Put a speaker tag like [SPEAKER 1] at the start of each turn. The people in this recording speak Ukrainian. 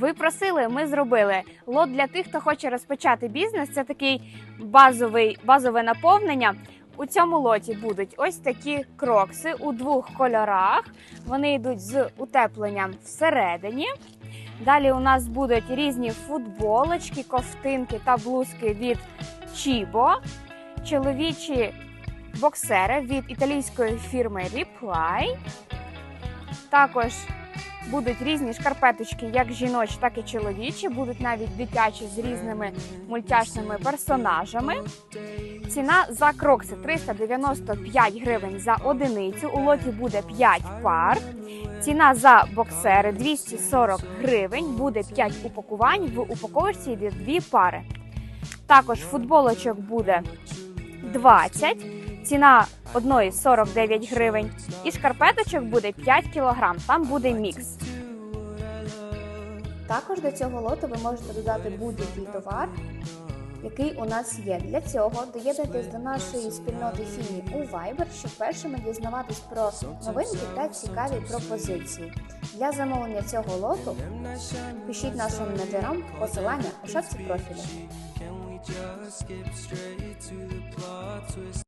[SPEAKER 1] Ви просили, ми зробили. Лот для тих, хто хоче розпочати бізнес. Це такий базовий, базове наповнення. У цьому лоті будуть ось такі крокси у двох кольорах. Вони йдуть з утепленням всередині. Далі у нас будуть різні футболочки, ковтинки та блузки від Chibo, чоловічі боксери від італійської фірми Reply. Також будуть різні шкарпеточки, як жіночі, так і чоловічі. Будуть навіть дитячі з різними мультяшними персонажами. Ціна за крокси 395 гривень за одиницю. У лоті буде 5 пар. Ціна за боксери 240 гривень. Буде 5 упакувань. В упаковочці йде 2 пари. Також футболочок буде 20. Ціна одної 49 гривень. І шкарпеточок буде 5 кг. Там буде мікс. Також до цього лоту ви можете додати будь-який товар, який у нас є. Для цього доєднуйтесь до нашої спільноти Фіні у Viber, щоб першими дізнаватись про новинки та цікаві пропозиції. Для замовлення цього лоту пишіть нашим менеджерам посилання у шапці профілю.